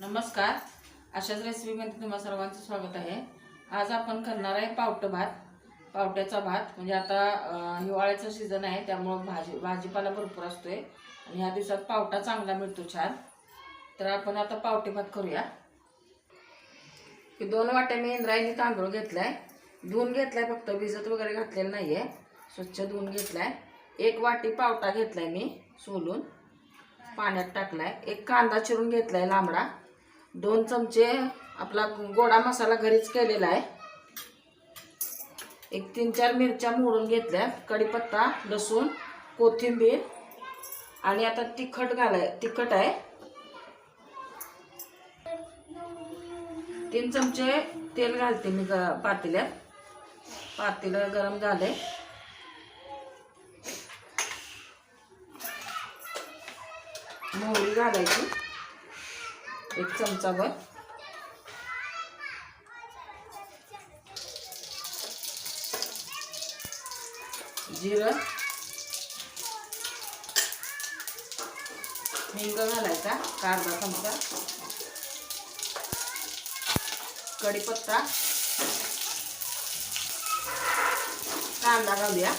नमस्कार. अशाच रेसिपीमध्ये तुम्हा सर्वांचं स्वागत आहे. आज आपण करणार आहे पावटं भात. पावट्याचा भात म्हणजे आता हिवाळ्याचं सीझन आहे त्यामुळं भाजी भाजीपाला भरपूर असतोय. आणि ह्या दिवसात पावटा चांगला मिळतो छान. तर आपण आता पावटे भात करूया. की दोन वाट्या मी इंद्रायणी तांदूळ घेतलाय. धुवून घेतलाय फक्त भिजत वगैरे घातलेलं नाहीये. स्वच्छ धुवून घेतलाय. एक वाटी पावटा घेतलाय मी सोलून. पाण्यात टाकलाय. एक कांदा चिरून घेतलाय लांबडा. दोन चमचे आपला गोडा मसाला घरीच केलेला आहे. एक तीन चार मिरच्या मोडून घेतल्या कढीपत्ता लसूण कोथिंबीर आणि आता तिखट घालाय तिखट आहे. तीन चमचे तेल घालते मी ग- पातेल्यात. पातेलं गरम झालंय. मोहरी घालायची. एक चमचाभर जिरं. हिंग घालायचा अर्धा चमचा. कढीपत्ता. कांदा घालूया.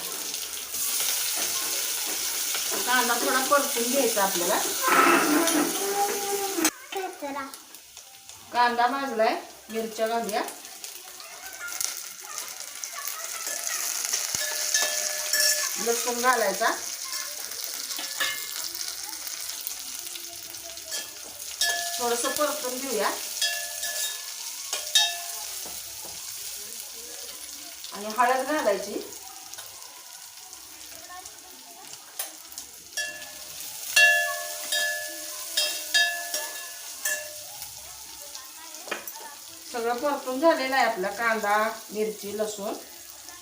कांदा थोडा परतून घ्यायचा आपल्याला. कांदा भाजलाय मिरच्या घालूया. लसूण घालायचा. थोडस परतून घेऊया. आणि हळद घालायची. सगळं परतून झालेलं आहे आपला कांदा मिरची लसूण.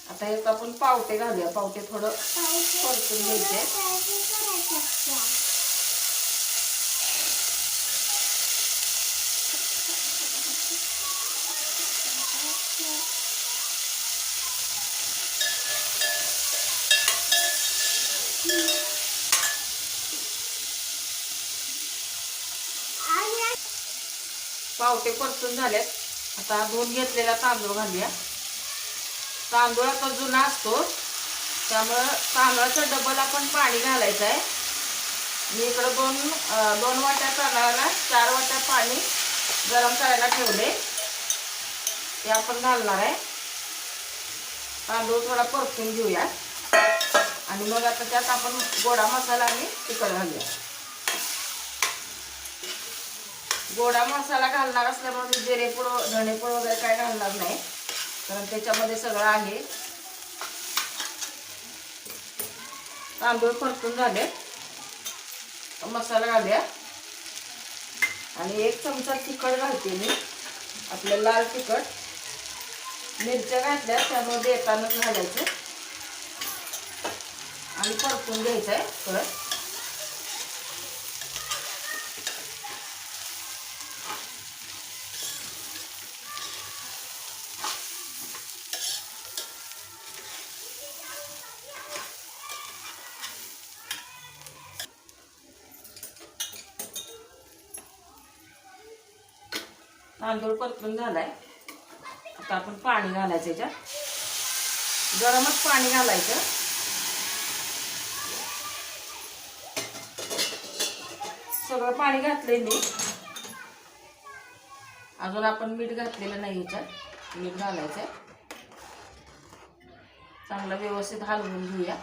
आता एक आपण पावटे घालूया. पावटे थोडं परतून घ्यायचे. पावटे परतून झालेत. आता दोन घेतलेला तांदूळ घालूया. तांदूळ आता जुना असतो त्यामुळं तांदळाचं डबल आपण पाणी घालायचं आहे. मी इकडं दोन दोन वाट्या तांदळाला चार वाट्या पाणी गरम करायला ठेवले. ते आपण घालणार आहे. तांदूळ थोडा परतून घेऊया. आणि मग आता त्यात आपण गोडा मसाला आणि तिखट घालूया. गोडा मसाला घालणार असल्यामुळे जिरेपूड धणेपूड वगैरे काय घालणार नाही. कारण त्याच्यामध्ये सगळं आहे. तांदूळ परतून झाले. मसाला घालूया. आणि एक चमचा तिखट घालते मी. आपलं लाल तिखट. मिरच्या घातल्या त्यामध्ये देतानाच घालायचं. आणि परतून घ्यायचं आहे परत. तांदूळ परतून झालाय. आता आपण पाणी घालायचं याच्यात. गरमच पाणी घालायचं. सगळं पाणी घातलंय मी. अजून आपण मीठ घातलेलं नाही याच्यात. मीठ घालायचं चांगलं व्यवस्थित हलवून घेऊया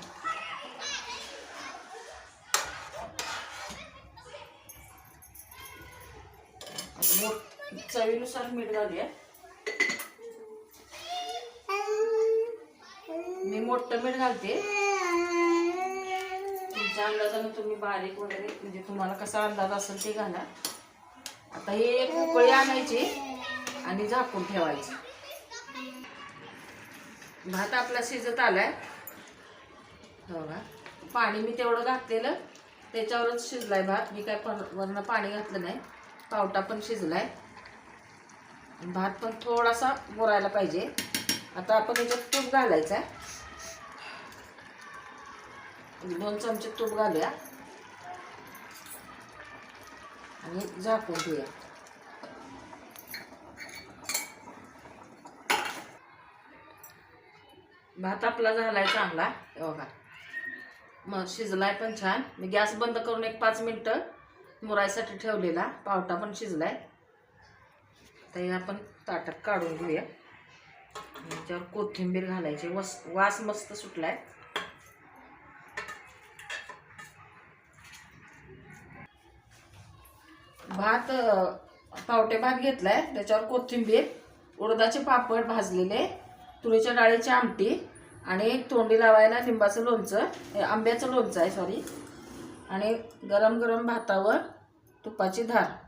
आणि मोठ चवीनुसार मीठ घालूया. मी मोठं मीठ घालते. तुमच्या अंदाजानं तुम्ही बारीक वगैरे म्हणजे तुम्हाला कसा अंदाज असेल ते घाला. आता हे एक उकळी आणायची आणि झाकून ठेवायची. भात आपला शिजत आलाय. हो का पाणी मी तेवढं घातलेलं. त्याच्यावरच शिजलाय भात. मी काय पण वरनं पाणी घातलं नाही. पावटा पण शिजलाय. भात पण थोडासा मुरायला पाहिजे. आता आपण याच्यात तूप घालायचं. आहे दोन चमचे तूप घालूया. आणि झाकून घेऊया भात आपला झालाय चांगला. बघा. मग शिजलाय पण छान. मी गॅस बंद करून एक पाच मिनटं मुरायसाठी ठेवलेला. पावटा पण शिजलाय. आता हे आपण ताटात काढून घेऊया. त्याच्यावर कोथिंबीर घालायची. वस वास मस्त सुटलाय. भात पावटे भात घेतलाय. त्याच्यावर कोथिंबीर उडदाचे पापड भाजलेले तुरीच्या डाळीची आमटी आणि तोंडी लावायला लिंबाचं लोणचं आंब्याचं लोणचं आहे सॉरी आणि गरम गरम भातावर तुपाची धार.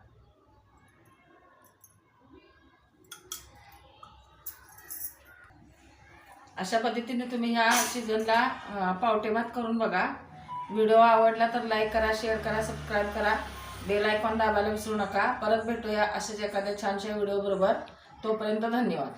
अशा पद्धतीने तुम्ही ह्या सीझनला पावटेमात पावटे भात करून बघा. व्हिडिओ आवडला तर लाईक करा शेअर करा सबस्क्राईब करा. बेल आयकॉन दाबायला विसरू नका. परत भेटूया अशाच एखाद्या छानशा व्हिडिओ बरोबर. तोपर्यंत धन्यवाद.